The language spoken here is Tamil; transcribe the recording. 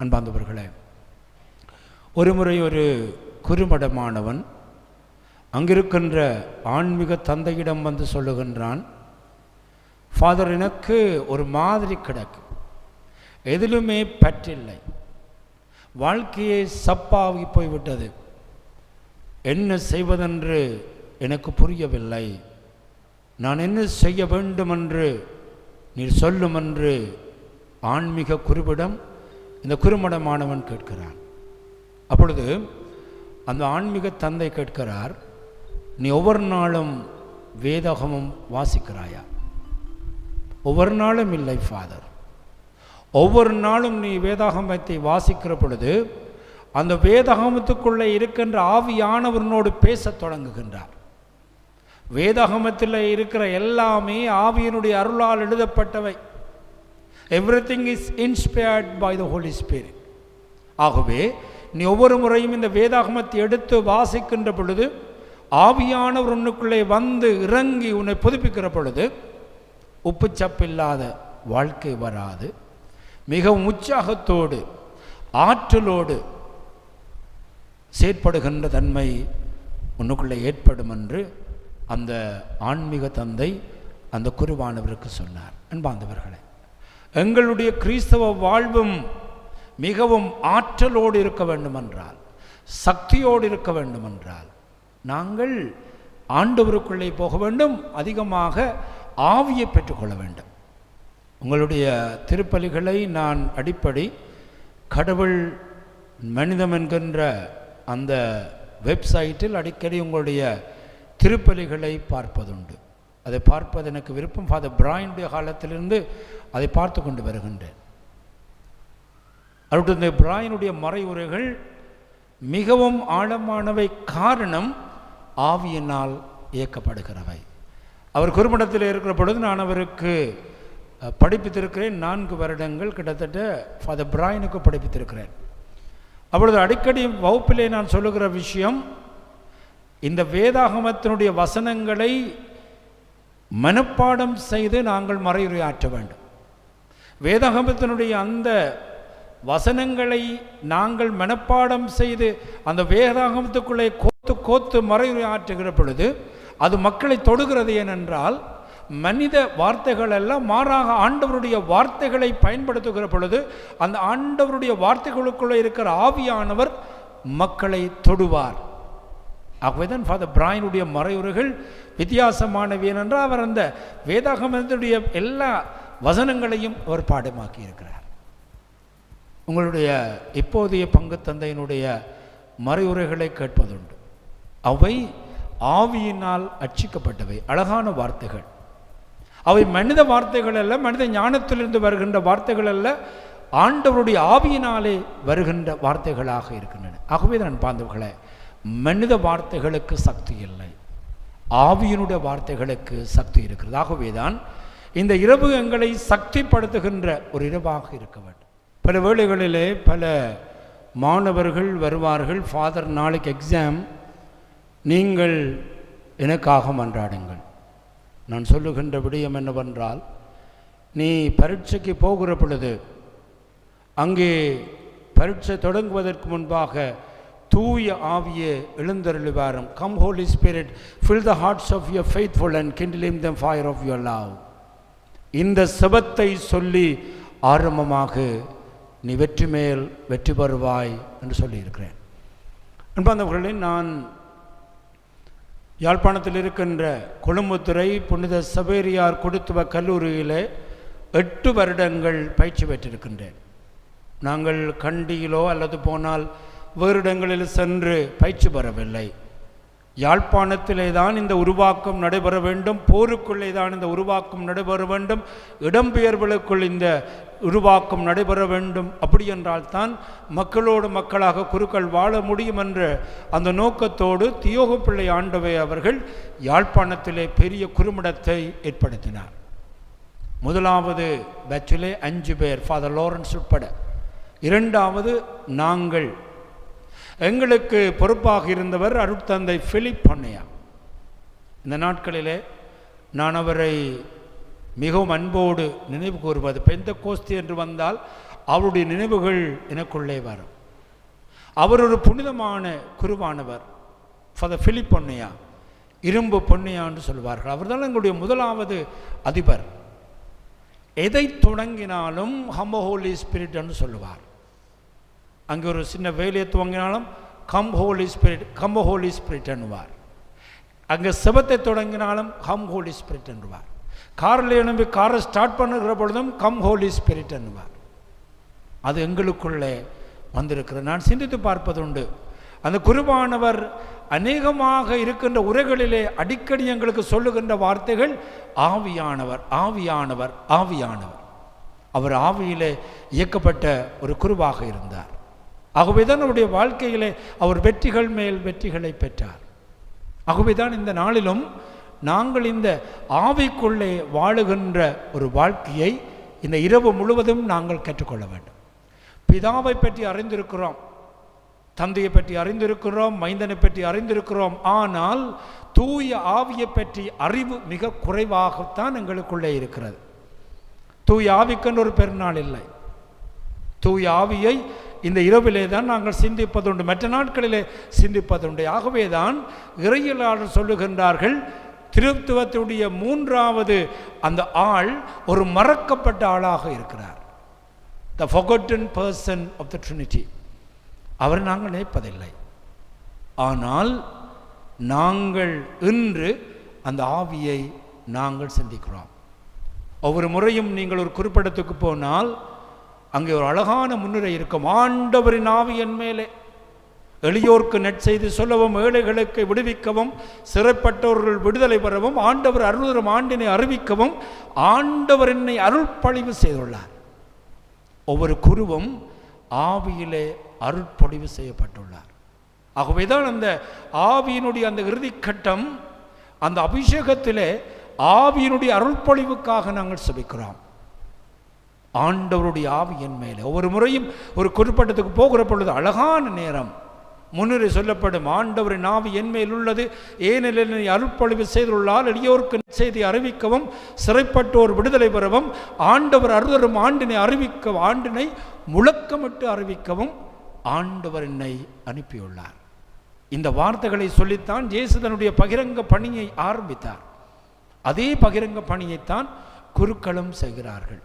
அன்பாந்தவர்களே ஒரு முறை ஒரு குறுமடமானவன் அங்கிருக்கின்ற ஆன்மீக தந்தையிடம் வந்து சொல்லுகின்றான் ஃபாதர் எனக்கு ஒரு மாதிரி கிடக்கு. எதிலுமே பற்றில்லை. வாழ்க்கையே சப்பாகி போய்விட்டது. என்ன செய்வதென்று எனக்கு புரியவில்லை. நான் என்ன செய்ய வேண்டுமென்று நீர் சொல்லுமென்று ஆன்மீக குருவிடம் இந்த குறுமடமானவன் கேட்கிறான். அப்பொழுது அந்த ஆன்மீக தந்தை கேட்கிறார் நீ ஒவ்வொரு நாளும் வேதகமும் வாசிக்கிறாயா? ஒவ்வொரு நாளும் இல்லை ஃபாதர் ஒவ்வொரு நாளும் நீ வேதாகமத்தை வாசிக்கிற பொழுது அந்த வேதாகமத்துக்குள்ளே இருக்கின்ற ஆவியானவனோடு பேசத் தொடங்குகின்றார். வேதாகமத்தில் இருக்கிற எல்லாமே ஆவியினுடைய அருளால் எழுதப்பட்டவை. Everything is inspired by the Holy Spirit ஆகவே நீ ஒவ்வொரு முறையும் இந்த வேதாகமத்தை எடுத்து வாசிக்கின்ற பொழுது ஆவியானவர் உன்னுக்குள்ளே வந்து இறங்கி உன்னை புதுப்பிக்கிற பொழுது உப்புச்சப்பில்லாத வாழ்க்கை வராது. மிகவும் உற்சாகத்தோடு ஆற்றலோடு செயற்படுகின்ற தன்மை உன்னுக்குள்ளே ஏற்படும் என்று அந்த ஆன்மீக தந்தை அந்த குருவானவருக்கு சொன்னார். அன்பாந்தவர்களே எங்களுடைய கிறிஸ்தவ வாழ்வும் மிகவும் ஆற்றலோடு இருக்க வேண்டுமென்றால் சக்தியோடு இருக்க வேண்டுமென்றால் நாங்கள் ஆண்டவருக்குள்ளே போக வேண்டும் அதிகமாக ஆவியை பெற்றுக்கொள்ள வேண்டும். உங்களுடைய திருப்பலிகளை நான் அடிப்படை கடவுள் மனிதம் என்கின்ற அந்த வெப்சைட்டில் அடிக்கடி உங்களுடைய திருப்பலிகளை பார்ப்பதுண்டு. அதை பார்ப்பது எனக்கு விருப்பம். ஃபாதர் பிராயினுடைய காலத்திலிருந்து அதை பார்த்து கொண்டு வருகின்றேன். அவருடைய பிராயினுடைய மறைவுரைகள் மிகவும் ஆழமானவை. காரணம் ஆவியினால் இயக்கப்படுகிறவை. அவர் குறுமணத்தில் இருக்கிற பொழுது நான் அவருக்கு படிப்பித்திருக்கிறேன். நான்கு வருடங்கள் கிட்டத்தட்ட ஃபாதர் பிராயனுக்கு படிப்பித்திருக்கிறேன். அப்பொழுது அடிக்கடி வகுப்பிலே நான் சொல்லுகிற விஷயம் இந்த வேதாகமத்தினுடைய வசனங்களை மனப்பாடம் செய்து நாங்கள் மறையுரையாற்ற வேண்டும். வேதாகமத்தினுடைய அந்த வசனங்களை நாங்கள் மனப்பாடம் செய்து அந்த வேதாகமத்துக்குள்ளே கோத்து கோத்து மறையுரையாற்றுகிற பொழுது அது மக்களை தொடுகிறது ஏனென்றால் மனித வார்த்தைகள் எல்லாம் மாறாக ஆண்டவருடைய வார்த்தைகளை பயன்படுத்துகிற பொழுது அந்த ஆண்டவருடைய வார்த்தைகளுக்குள்ளே இருக்கிற ஆவியானவர் மக்களை தொடுவார். ஆகவேதான் ஃபாதர் பிராயனுடைய மறையுறைகள் வித்தியாசமானவை ஏனென்றால் அவர் அந்த வேதாகமத்தினுடைய எல்லா வசனங்களையும் அவர் பாடமாக்கி இருக்கிறார் உங்களுடைய இப்போதைய பங்கு தந்தையினுடைய மறையுரைகளை கேட்பதுண்டு. அவை ஆவியினால் அச்சிக்கப்பட்டவை அழகான வார்த்தைகள். அவை மனித வார்த்தைகள் அல்ல மனித ஞானத்திலிருந்து வருகின்ற வார்த்தைகள் அல்ல ஆண்டவருடைய ஆவியினாலே வருகின்ற வார்த்தைகளாக இருக்கின்றன. ஆகவே நான் பாந்தவர்களே மனித வார்த்தைகளுக்கு சக்தி இல்லை. ஆவியினுடைய வார்த்தைகளுக்கு சக்தி இருக்கிறது. ஆகவே தான் இந்த இரவு எங்களை சக்திப்படுத்துகின்ற ஒரு இரவாக இருக்க வேண்டும். பல வேளைகளிலே பல மாணவர்கள் வருவார்கள் ஃபாதர் நாளைக்கு எக்ஸாம் நீங்கள் எனக்காக மன்றாடுங்கள். நான் சொல்லுகின்ற விடயம் என்னவென்றால் நீ பரீட்சைக்கு போகிற பொழுது அங்கே பரீட்சை தொடங்குவதற்கு முன்பாக தூய ஆவிய எழுந்தருளிவாரும். Come Holy Spirit fill the hearts of your faithful and kindle in them the fire of your love இந்த செபத்தை சொல்லி ஆரம்பமாக நீ வெற்றி மேல் வெற்றி பெறுவாய் என்று சொல்லியிருக்கிறேன். அன்பாந்தவர்களே நான் யாழ்ப்பாணத்தில் இருக்கின்ற கொழும்புத்துறை புனித சபேரியார் கொடுத்துவ கல்லூரியிலே எட்டு வருடங்கள் பயிற்சி பெற்றிருக்கின்றேன். நாங்கள் கண்டியிலோ அல்லது போனால் வேறு இடங்களில் சென்று பயிற்சி பெறவில்லை. யாழ்ப்பாணத்திலே தான் இந்த உருவாக்கம் நடைபெற வேண்டும் போருக்குள்ளே தான் இந்த உருவாக்கம் நடைபெற வேண்டும் இடம்பெயர்வுகளுக்குள் இந்த உருவாக்கம் நடைபெற வேண்டும். அப்படி என்றால் தான் மக்களோடு மக்களாக குருக்கள் வாழ முடியும் என்ற அந்த நோக்கத்தோடு தியோக பிள்ளை ஆண்டவை அவர்கள் யாழ்ப்பாணத்திலே பெரிய குறுமிடத்தை ஏற்படுத்தினார். முதலாவது பேச்சிலே அஞ்சு பேர் ஃபாதர் லாரன்ஸ் உட்பட. இரண்டாவது நாங்கள் எங்களுக்கு பொறுப்பாக இருந்தவர் அருட்தந்தை பிலிப் பொன்னையா. இந்த நாட்களிலே நான் அவரை மிகவும் அன்போடு நினைவு கூறுவது பெந்த கோஸ்தி என்று வந்தால் அவருடைய நினைவுகள் எனக்குள்ளே வரும். அவர் ஒரு புனிதமான குருவானவர் ஃபாதர் பிலிப் பொன்னையா. இரும்பு பொன்னையா என்று சொல்வார்கள். அவர்தான் எங்களுடைய முதலாவது அதிபர். எதை தொடங்கினாலும் ஹம்ம ஹோலி ஸ்பிரிட் என்று சொல்லுவார். அங்கே ஒரு சின்ன வேலையை துவங்கினாலும் come holy spirit come holy spirit என்பார் அங்கே செபத்தை தொடங்கினாலும் கம் ஹோலி ஸ்பிரிட் என்பார் காரில் எழும்பி காரை ஸ்டார்ட் பண்ணுகிற பொழுதும் கம் ஹோலி ஸ்பிரிட் என்பார் அது எங்களுக்குள்ளே வந்திருக்கிறது. நான் சிந்தித்து பார்ப்பதுண்டு அந்த குருவானவர் அநேகமாக இருக்கின்ற உரைகளிலே அடிக்கடி எங்களுக்கு சொல்லுகின்ற வார்த்தைகள் ஆவியானவர் ஆவியானவர் ஆவியானவர். அவர் ஆவியிலே இயக்கப்பட்ட ஒரு குருவாக இருந்தார். ஆகவேதான் அவருடைய வாழ்க்கையிலே அவர் வெற்றிகள் மேல் வெற்றிகளை பெற்றார். ஆகவேதான் இந்த நாளிலும் நாங்கள் இந்த ஆவிக்குள்ளே வாழுகின்ற ஒரு வாழ்க்கையை இந்த இரவு முழுவதும் நாங்கள் கற்றுக்கொள்ள வேண்டும். பிதாவை பற்றி அறிந்திருக்கிறோம் தந்தையை பற்றி அறிந்திருக்கிறோம் மைந்தனை பற்றி அறிந்திருக்கிறோம். ஆனால் தூய ஆவியை பற்றி அறிவு மிக குறைவாகத்தான் எங்களுக்குள்ளே இருக்கிறது. தூய ஆவிக்குன்னு ஒரு பெருநாள் இல்லை. தூய ஆவியை இந்த இரவிலே தான் நாங்கள் சிந்திப்பதுண்டு. மற்ற நாட்களிலே சிந்திப்பதுண்டு. ஆகவே தான் இறையலாளர் சொல்லுகின்றார்கள் திருத்துவத்துடைய மூன்றாவது அந்த ஆள் ஒரு மறக்கப்பட்ட ஆளாக இருக்கிறார். The forgotten person of the Trinity அவர் நாங்கள் நினைப்பதில்லை. ஆனால் நாங்கள் இன்று அந்த ஆவியை நாங்கள் சிந்திக்கிறோம். ஒவ்வொரு முறையும் நீங்கள் ஒரு குறிப்பிடத்துக்கு போனால் அங்கே ஒரு அழகான முன்னுரை இருக்கும். ஆண்டவரின் ஆவி என் மேலே. எளியோர்க்கு நற்செய்தி சொல்லவும் ஏழைகளுக்கு விடுவிக்கவும் சிறைப்பட்டவர்கள் விடுதலை பெறவும் ஆண்டவர் அருள்தரும் ஆண்டினை அறிவிக்கவும் ஆண்டவர் என்னை அருள்பழிவு செய்துள்ளார். ஒவ்வொரு குருவும் ஆவியிலே அருட்பொழிவு செய்யப்பட்டுள்ளார். ஆகவேதான் அந்த ஆவியினுடைய அந்த இறுதிக்கட்டம் அந்த அபிஷேகத்திலே ஆவியினுடைய அருள்பொழிவுக்காக நாங்கள் சுபிக்கிறோம். ஆண்டவருடைய ஆவியின் மேலே. ஒவ்வொரு முறையும் ஒரு குறிப்பிட்டத்துக்கு போகிற பொழுது அழகான நேரம். முன்னுரை சொல்லப்படும் ஆண்டவரின் ஆவி என் மேல் உள்ளது. ஏனெனில் அருட்பொழிவு செய்துள்ளால் எளியோருக்கு செய்தி அறிவிக்கவும் சிறைப்பட்டோர் விடுதலை பெறவும் ஆண்டவர் அருதரும் ஆண்டினை அறிவிக்க ஆண்டினை முழக்கமிட்டு அறிவிக்கவும் ஆண்டவர் என்னை அனுப்பியுள்ளார். இந்த வார்த்தைகளை சொல்லித்தான் இயேசு தன்னுடைய பகிரங்க பணியை ஆரம்பித்தார். அதே பகிரங்க பணியைத்தான் குருக்களும் செய்கிறார்கள்.